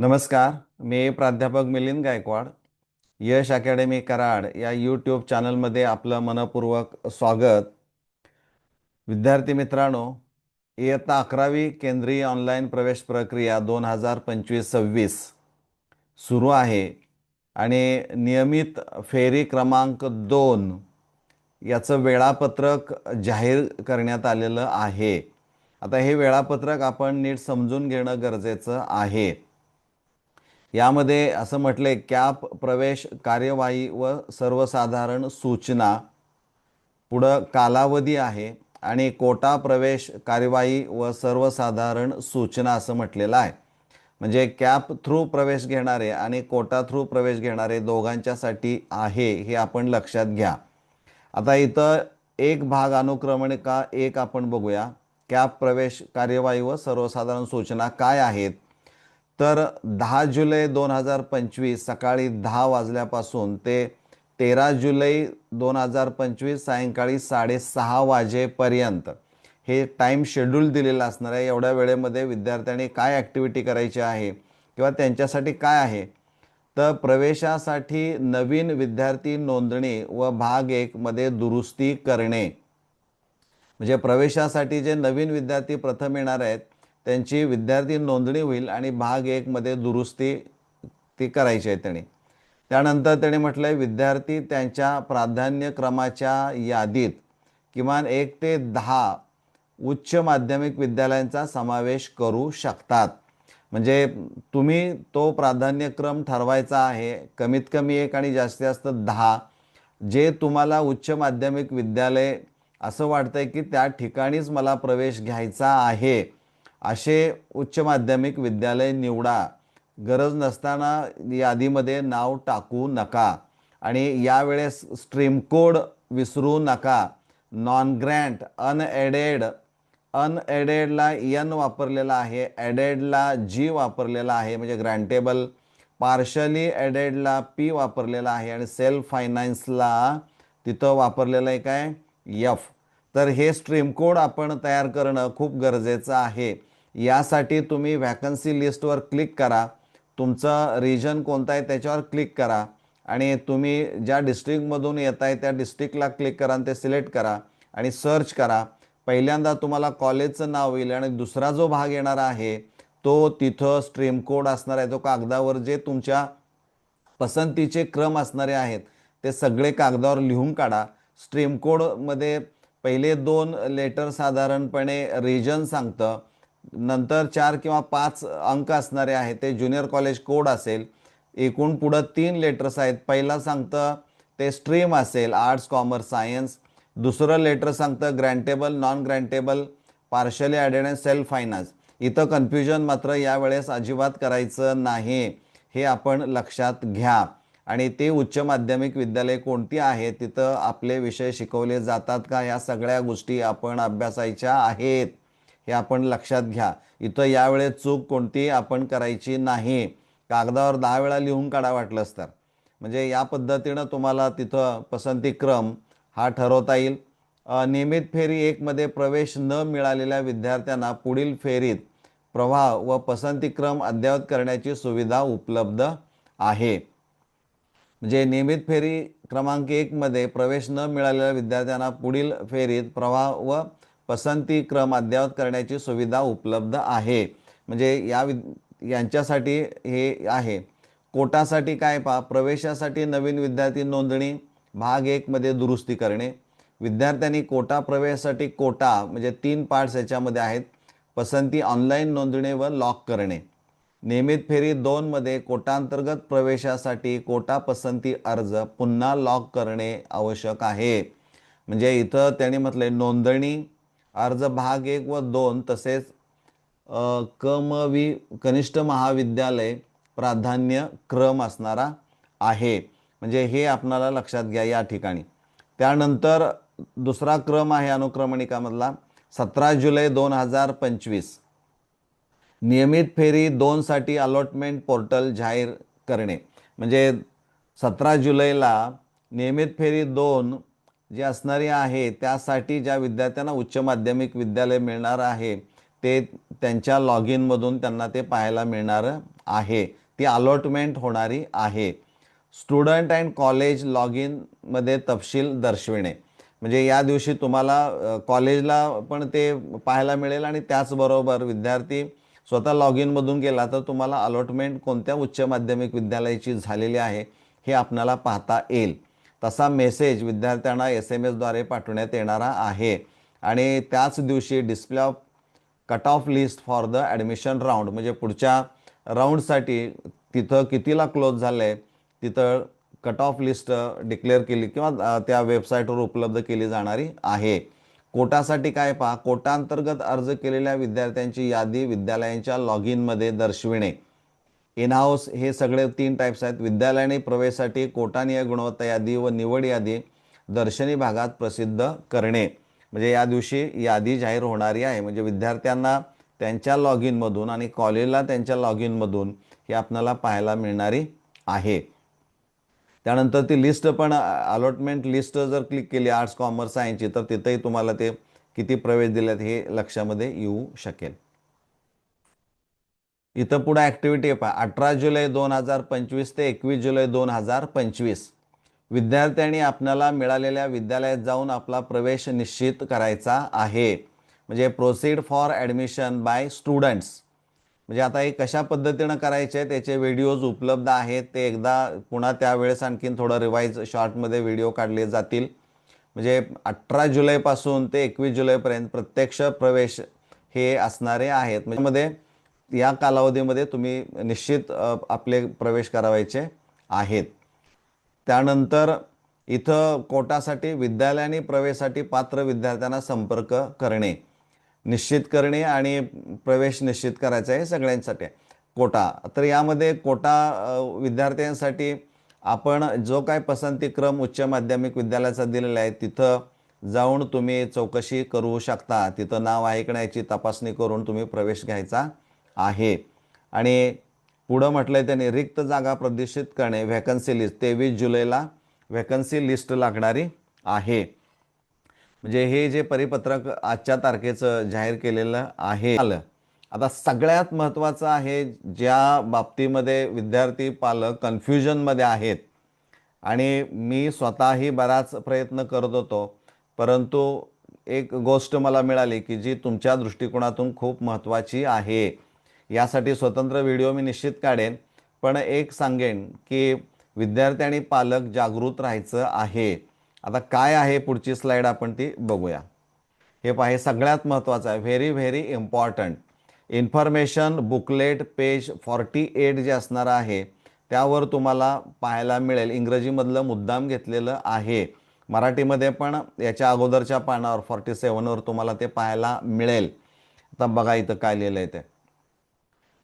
नमस्कार मी प्राध्यापक मिलिंद गायकवाड. यश अकॅडमी कराड या यूट्यूब चॅनलमध्ये आपलं मनपूर्वक स्वागत. विद्यार्थी मित्रांनो इयत्ता अकरावी केंद्रीय ऑनलाईन प्रवेश प्रक्रिया दोन हजार पंचवीस सव्वीस सुरू आहे आणि नियमित फेरी क्रमांक दोन याचं वेळापत्रक जाहीर करण्यात आलेलं आहे. आता हे वेळापत्रक आपण नीट समजून घेणं गरजेचं आहे. यामध्ये असं म्हटलंय कॅप प्रवेश कार्यवाही व सर्वसाधारण सूचना पुढं कालावधी आहे आणि कोटा प्रवेश कार्यवाही व सर्वसाधारण सूचना असं म्हटलेलं आहे. म्हणजे कॅप थ्रू प्रवेश घेणारे आणि कोटा थ्रू प्रवेश घेणारे दोघांच्यासाठी आहे हे आपण लक्षात घ्या. आता इथं एक भाग अनुक्रमणिका एक आपण बघूया. कॅप प्रवेश कार्यवाही व सर्वसाधारण सूचना काय आहेत? तर दहा जुलै दोन हजार पंचवीस सकाळी दहा वाजल्यापासून ते तेरा जुलै दोन हजार पंचवीस सायंकाळी साडेसहा वाजेपर्यंत हे टाईम शेड्यूल दिलेलं असणार आहे. एवढ्या वेळेमध्ये विद्यार्थ्यांनी काय ॲक्टिव्हिटी करायची आहे किंवा त्यांच्यासाठी काय आहे? तर प्रवेशासाठी नवीन विद्यार्थी नोंदणी व भाग एकमध्ये दुरुस्ती करणे. म्हणजे प्रवेशासाठी जे नवीन विद्यार्थी प्रथम येणार आहेत त्यांची विद्यार्थी नोंदणी होईल आणि भाग एकमध्ये दुरुस्ती ती करायची आहे त्यांनी. त्यानंतर त्याने म्हटलं आहे विद्यार्थी त्यांच्या प्राधान्यक्रमाच्या यादीत किमान एक ते दहा उच्च माध्यमिक विद्यालयांचा समावेश करू शकतात. म्हणजे तुम्ही तो प्राधान्यक्रम ठरवायचा आहे कमीत कमी एक आणि जास्तीत जास्त दहा जे तुम्हाला उच्च माध्यमिक विद्यालय असं वाटतंय की त्या ठिकाणीच मला प्रवेश घ्यायचा आहे. असे उच्च माध्यमिक विद्यालय निवडा. गरज नसताना यादीमध्ये नाव टाकू नका आणि यावेळेस स्ट्रीम कोड विसरू नका. नॉन ग्रँट अनएडेड अनएडेडला यन वापरलेला आहे ॲडेडला जी वापरलेला आहे म्हणजे ग्रँटेबल पार्शली ॲडेडला पी वापरलेला आहे आणि सेल्फ फायनान्सला तिथं वापरलेलं आहे काय? यफ तर हे स्ट्रीम कोड आपण तयार करणं खूप गरजेचं आहे. यासाठी तुम्ही व्हॅकन्सी लिस्टवर क्लिक करा. तुमचं रिजन कोणतं आहे त्याच्यावर क्लिक करा. आणि तुम्ही ज्या डिस्ट्रिक्टमधून येत आहे त्या डिस्ट्रिक्टला क्लिक करा आणि ते सिलेक्ट करा आणि सर्च करा. पहिल्यांदा तुम्हाला कॉलेजचं नाव येईल आणि दुसरा जो भाग येणार आहे तो तिथं स्ट्रीम कोड असणार आहे. तो कागदावर जे तुमच्या पसंतीचे क्रम असणारे आहेत ते सगळे कागदावर लिहून काढा. स्ट्रीम कोडमध्ये पहिले दोन लेटर साधारणपणे रिजन सांगतं नंतर चार किंवा पाच अंक असणारे आहेत ते ज्युनियर कॉलेज कोड असेल. एकूण पुढं तीन लेटर्स आहेत. पहिला सांगतं ते स्ट्रीम असेल आर्ट्स कॉमर्स सायन्स दुसरं लेटर सांगतं grantable non grantable partially aided and self finance इथं कन्फ्युजन मात्र यावेळेस अजिबात करायचं नाही. हे आपण लक्षात घ्या. आणि ते उच्च माध्यमिक विद्यालय कोणती आहे तिथं आपले विषय शिकवले जातात का? या सगळ्या गोष्टी आपण अभ्यासायच्या आहेत. हे आपण लक्षात घ्या. इथं यावेळेस चूक कोणती आपण करायची नाही. कागदावर दहा वेळा लिहून काढा वाटलंच तर. म्हणजे या पद्धतीनं तुम्हाला तिथं पसंतीक्रम हा ठरवता येईल. नियमित फेरी एकमध्ये प्रवेश न मिळालेल्या विद्यार्थ्यांना पुढील फेरीत प्रवाह व पसंतीक्रम अद्ययावत करण्याची सुविधा उपलब्ध आहे. म्हणजे नियमित फेरी क्रमांक एकमध्ये प्रवेश न मिळालेल्या विद्यार्थ्यांना पुढील फेरीत प्रवाह व पसंती क्रम अद्ययावत करण्याची सुविधा उपलब्ध आहे. म्हणजे या वि यांच्यासाठी हे आहे. कोटासाठी काय पा प्रवेशासाठी नवीन विद्यार्थी नोंदणी भाग एकमध्ये दुरुस्ती करणे विद्यार्थ्यांनी कोटा प्रवेशासाठी कोटा म्हणजे तीन पार्ट्स याच्यामध्ये आहेत पसंती ऑनलाईन नोंदणी व लॉक करणे. नियमित फेरी दोनमध्ये कोटांतर्गत प्रवेशासाठी कोटा पसंती अर्ज पुन्हा लॉक करणे आवश्यक आहे. म्हणजे इथं त्यांनी म्हटलंय नोंदणी अर्ज भाग एक व दोन तसेच कमवी कनिष्ठ महाविद्यालय प्राधान्य क्रम असणारा आहे. म्हणजे हे आपणाला लक्षात घ्या या ठिकाणी. त्यानंतर दुसरा क्रम आहे अनुक्रमणिकामधला सतरा जुलै दोन हजार पंचवीस. नियमित फेरी दोनसाठी अलॉटमेंट पोर्टल जाहीर करणे. म्हणजे सतरा जुलैला नियमित फेरी दोन जी असणारी आहे त्यासाठी ज्या विद्यार्थ्यांना उच्च माध्यमिक विद्यालय मिळणार आहे ते त्यांच्या लॉग इनमधून त्यांना ते पाहायला मिळणार आहे. ती अलॉटमेंट होणारी आहे. स्टुडंट अँड कॉलेज लॉग इनमध्ये तपशील दर्शविणे. म्हणजे या दिवशी तुम्हाला कॉलेजला पण ते पाहायला मिळेल आणि त्याचबरोबर विद्यार्थी स्वतः लॉग इनमधून गेला तर तुम्हाला अलॉटमेंट कोणत्या उच्च माध्यमिक विद्यालयाची झालेली आहे हे आपणाला पाहता येईल. तसा मेसेज विद्यार्थ्यांना एस एम एसद्वारे पाठवण्यात येणारा आहे. आणि त्याच दिवशी display of cut off list for the admission round म्हणजे पुढच्या राऊंडसाठी तिथं कितीला क्लोज झालं आहे तिथं कट ऑफ लिस्ट डिक्लेअर केली किंवा त्या वेबसाईटवर उपलब्ध केली जाणारी आहे. कोटासाठी काय पहा कोटांतर्गत अर्ज केलेल्या विद्यार्थ्यांची यादी विद्यालयांच्या लॉग इनमध्ये दर्शविणे. इनहाऊस हे सगळे तीन टाईप्स आहेत. विद्यालयाने प्रवेशासाठी कोटानीय गुणवत्ता यादी व निवड यादी दर्शनी भागात प्रसिद्ध करणे. म्हणजे या दिवशी यादी जाहीर होणारी आहे. म्हणजे विद्यार्थ्यांना त्यांच्या लॉग इनमधून आणि कॉलेजला त्यांच्या लॉग इनमधून ही आपल्याला पाहायला मिळणारी आहे. त्यानंतर ती लिस्ट पण अलॉटमेंट लिस्ट जर क्लिक केली आर्ट्स कॉमर्स सायन्सची तर तिथंही तुम्हाला ते किती प्रवेश दिलेत हे लक्षामध्ये येऊ शकेल. इथं पुढे ॲक्टिव्हिटी पहा. अठरा जुलै दोन हजार पंचवीस ते एकवीस जुलै दोन हजार पंचवीस. विद्यार्थ्यांनी आपल्याला मिळालेल्या विद्यालयात जाऊन आपला प्रवेश निश्चित करायचा आहे. म्हणजे proceed for admission by students म्हणजे आता हे कशा पद्धतीनं करायचे त्याचे व्हिडिओज उपलब्ध आहेत ते एकदा पुन्हा त्यावेळेस आणखीन थोडं रिवाईज शॉर्टमध्ये व्हिडिओ काढले जातील. म्हणजे अठरा जुलैपासून ते एकवीस जुलैपर्यंत प्रत्यक्ष प्रवेश हे असणारे आहेत. म्हणजे या कालावधीमध्ये तुम्ही निश्चित आपले प्रवेश करावायचे आहेत. त्यानंतर इथं कोटासाठी विद्यालयाने प्रवेशासाठी पात्र विद्यार्थ्यांना संपर्क करणे निश्चित करणे आणि प्रवेश निश्चित करायचा आहे सगळ्यांसाठी. कोटा. तर यामध्ये कोटा विद्यार्थ्यांसाठी आपण जो काय पसंतीक्रम उच्च माध्यमिक विद्यालयाचा दिलेला आहे तिथं जाऊन तुम्ही चौकशी करू शकता. तिथं नाव आहे नाही तपासणी करून तुम्ही प्रवेश घ्यायचा. आहे. आणि पुढं म्हटलंय त्यांनी रिक्त जागा प्रदर्शित करणे व्हॅकन्सी लिस्ट तेवीस जुलैला व्हॅकन्सी लिस्ट लागणारी आहे. म्हणजे हे जे परिपत्रक आजच्या तारखेचं जाहीर केलेलं आहे. आलं. आता सगळ्यात महत्त्वाचं आहे ज्या बाबतीमध्ये विद्यार्थी पालक कन्फ्युजनमध्ये आहेत आणि मी स्वतःही बराच प्रयत्न करत होतो परंतु एक गोष्ट मला मिळाली की जी तुमच्या दृष्टिकोनातून खूप महत्त्वाची आहे. यासाठी स्वतंत्र व्हिडिओ मी निश्चित काढेन. पण एक सांगेन की विद्यार्थी आणि पालक जागृत राहायचं आहे. आता काय आहे पुढची स्लाईड आपण ती बघूया. हे पाहे सगळ्यात महत्त्वाचं आहे. Very very important information booklet page forty eight जे असणार आहे त्यावर तुम्हाला पाहायला मिळेल. इंग्रजीमधलं मुद्दाम घेतलेलं आहे. मराठीमध्ये पण याच्या अगोदरच्या पानावर फॉर्टी सेवनवर तुम्हाला ते पाहायला मिळेल. आता बघा इथं काय लिहिलं आहे ते.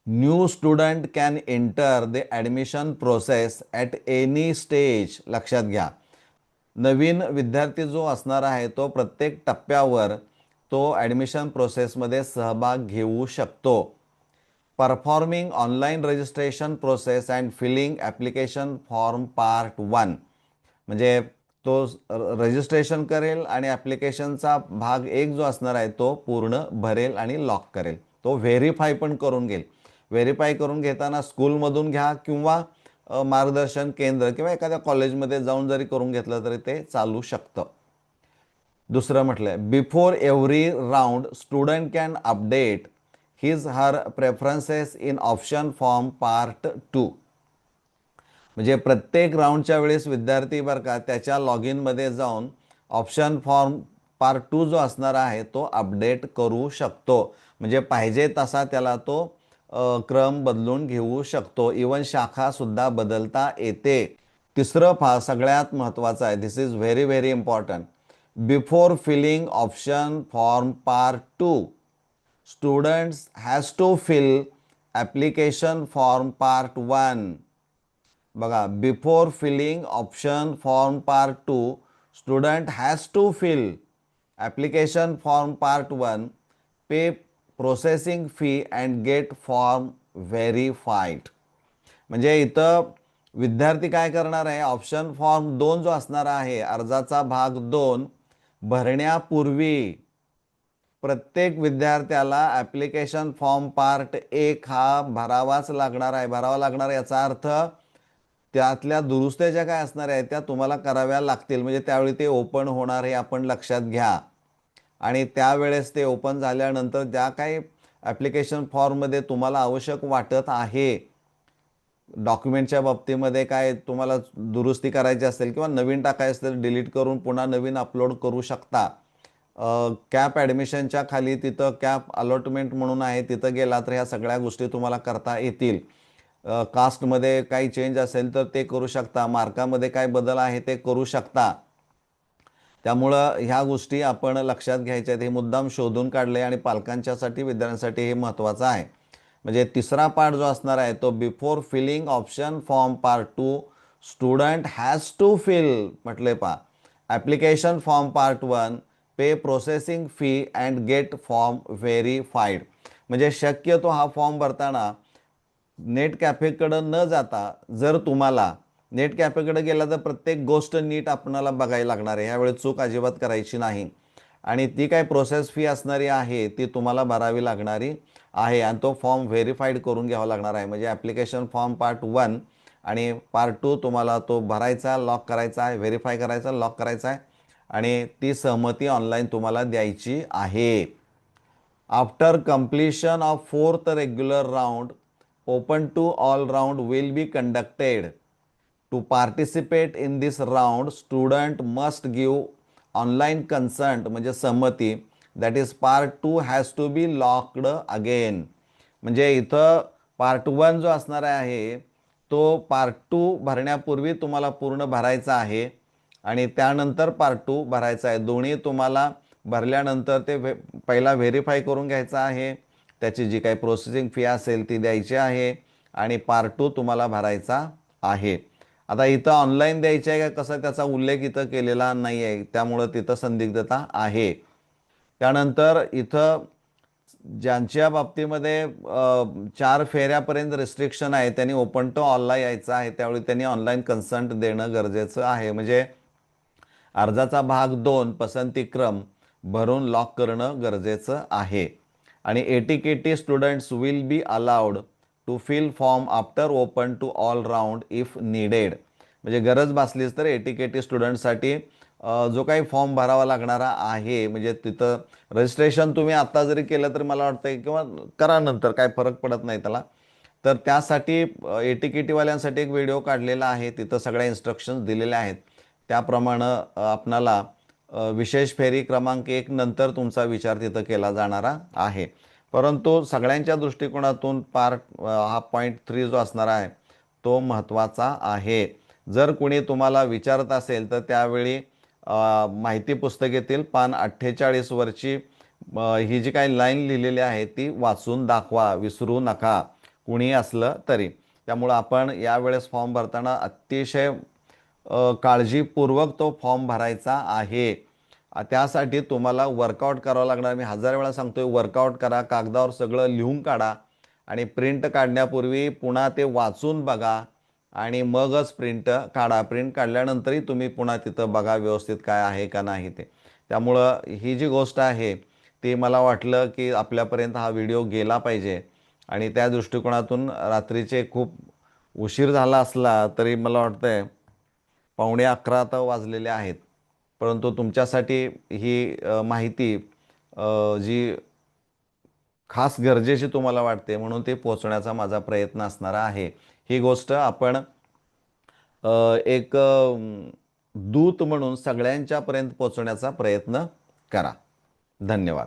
New student can enter the admission process at any stage. लक्षात घ्या. नवीन विद्यार्थी जो असणार आहे तो प्रत्येक टप्प्यावर तो ॲडमिशन प्रोसेसमध्ये सहभाग घेऊ शकतो. Performing online registration process and filling application form part one. म्हणजे तो रजिस्ट्रेशन करेल आणि ॲप्लिकेशनचा भाग एक जो असणार आहे तो पूर्ण भरेल आणि लॉक करेल. तो व्हेरीफाय पण करून घेईल. व्हेरीफाय करून घेताना स्कूलमधून घ्या किंवा मार्गदर्शन केंद्र किंवा एखाद्या कॉलेजमध्ये जाऊन जरी करून घेतलं तरी ते चालू शकतं. दुसरं म्हटलंय before every round student can update his her preferences in option form part two म्हणजे प्रत्येक राऊंडच्या वेळेस विद्यार्थी बरं का त्याच्या लॉग इनमध्ये जाऊन ऑप्शन फॉर्म पार्ट टू जो असणार आहे तो अपडेट करू शकतो. म्हणजे पाहिजे तसा त्याला तो क्रम बदलून घेऊ शकतो. इवन शाखासुद्धा बदलता येते. तिसरं फा सगळ्यात महत्त्वाचं आहे. This is very very important before filling option form part two students has to fill application form part one बघा before filling option form part two student has to fill application form part one pay processing fee and get form verified म्हणजे इथं विद्यार्थी काय करणार आहे? Option form दोन जो असणार आहे अर्जाचा भाग दोन भरण्यापूर्वी प्रत्येक विद्यार्थ्याला ॲप्लिकेशन फॉर्म पार्ट एक हा भरावाच लागणार आहे. भरावा लागणार आहे याचा अर्थ त्यातल्या दुरुस्त्या ज्या काय असणार आहेत त्या तुम्हाला कराव्या लागतील. म्हणजे त्यावेळी ते ओपन होणार हे आपण लक्षात घ्या. आणि त्यावेळेस ते ओपन झाल्यानंतर ज्या काही ॲप्लिकेशन फॉर्ममध्ये तुम्हाला आवश्यक वाटत आहे डॉक्युमेंटच्या बाबतीमध्ये काय तुम्हाला दुरुस्ती करायची असेल किंवा नवीन टाकायचं असेल डिलीट करून पुन्हा नवीन अपलोड करू शकता. कॅप ॲडमिशनच्या खाली तिथं कॅप अलॉटमेंट म्हणून आहे तिथं गेला तर ह्या सगळ्या गोष्टी तुम्हाला करता येतील. कास्टमध्ये काही चेंज असेल तर ते करू शकता मार्कामध्ये काय बदल आहे ते करू शकता. त्यामुळं ह्या गोष्टी आपण लक्षात घ्यायच्या आहेत. हे मुद्दाम शोधून काढले आणि पालकांच्यासाठी विद्यार्थ्यांसाठी हे महत्त्वाचं आहे. म्हणजे तिसरा पार्ट जो असणार आहे तो before filling option form part two student has to fill म्हटले पा. Application form part one pay processing fee and get form verified म्हणजे शक्यतो हा फॉर्म भरताना नेट कॅफेकडं न जाता जर तुम्हाला नेट कॅफेकडे गेला तर प्रत्येक गोष्ट नीट आपणाला बघायला लागणार आहे. ह्यावेळी चूक अजिबात करायची नाही. आणि ती काय प्रोसेस फी असणारी आहे ती तुम्हाला भरावी लागणारी आहे. आणि तो फॉर्म व्हेरीफाईड करून घ्यावा लागणार आहे. म्हणजे ॲप्लिकेशन फॉर्म पार्ट वन आणि पार्ट टू तुम्हाला तो भरायचा लॉक करायचा आहे व्हेरीफाय करायचा लॉक करायचा आहे. आणि ती सहमती ऑनलाईन तुम्हाला द्यायची आहे. After completion of fourth regular round open to all round will be conducted to participate in this round student must give online consent म्हणजे संमती. That is part two has to be locked again. म्हणजे इथं part one जो असणार आहे तो part two भरण्यापूर्वी तुम्हाला पूर्ण भरायचा आहे. आणि त्यानंतर पार्ट टू भरायचा आहे. दोन्ही तुम्हाला भरल्यानंतर ते व्हे पहिला व्हेरीफाय करून घ्यायचं आहे. त्याची जी काही प्रोसेसिंग फी असेल ती द्यायची आहे. आणि पार्ट टू तुम्हाला भरायचा आहे. आता इथं ऑनलाईन द्यायची आहे का? कसं त्याचा उल्लेख इथं केलेला नाही आहे त्यामुळं तिथं संदिग्धता आहे. त्यानंतर इथं ज्यांच्या बाबतीमध्ये चार फेऱ्यापर्यंत रिस्ट्रिक्शन आहे त्यांनी ओपन टू ऑलला यायचं आहे. त्यावेळी त्यांनी ऑनलाईन कन्संट देणं गरजेचं आहे. म्हणजे अर्जाचा भाग दोन पसंती क्रम भरून लॉक करणं गरजेचं आहे. आणि A T K T students will be allowed to fill form after open to all round if needed म्हणजे गरज भासलीच तर एटी स्टुडंटसाठी जो काही फॉर्म भरावा लागणारा आहे म्हणजे तिथं रजिस्ट्रेशन तुम्ही आत्ता जरी केलं तरी मला वाटतं किंवा करा नंतर काय फरक पडत नाही त्याला. तर त्यासाठी ए टी एक व्हिडिओ काढलेला आहे तिथं सगळ्या इन्स्ट्रक्शन्स दिलेल्या आहेत. त्याप्रमाणे आपणाला विशेष फेरी क्रमांक एक नंतर तुमचा विचार तिथं केला जाणारा आहे. परंतु सगळ्यांच्या दृष्टिकोनातून पार्ट हा पॉईंट थ्री जो असणार आहे तो महत्त्वाचा आहे. जर कुणी तुम्हाला विचारत असेल तर त्यावेळी माहिती पुस्तकेतील पान अठ्ठेचाळीसवरची ही जी काही लाईन लिहिलेली आहे ती वाचून दाखवा विसरू नका. कुणी असलं तरी. त्यामुळं आपण यावेळेस फॉर्म भरताना अतिशय काळजीपूर्वक तो फॉर्म भरायचा आहे. त्यासाठी तुम्हाला वर्कआउट करावं लागणार. मी हजार वेळा सांगतोय वर्कआउट करा कागदावर सगळं लिहून काढा आणि प्रिंट काढण्यापूर्वी पुन्हा ते वाचून बघा आणि मगच प्रिंट काढा. प्रिंट काढल्यानंतरही तुम्ही पुन्हा तिथं बघा व्यवस्थित काय आहे का नाही ते. त्यामुळं ही जी गोष्ट आहे ती मला वाटलं की आपल्यापर्यंत हा व्हिडिओ गेला पाहिजे आणि त्या दृष्टिकोनातून रात्रीचे खूप उशीर झाला असला तरी मला वाटतंय पावणे अकरा तर वाजलेले आहेत. परंतु तुमच्यासाठी ही माहिती जी खास गरजेची तुम्हाला वाटते म्हणून ते पोहोचण्याचा माझा प्रयत्न असणार आहे. ही गोष्ट आपण एक दूत म्हणून सगळ्यांच्यापर्यंत पोचण्याचा प्रयत्न करा. धन्यवाद.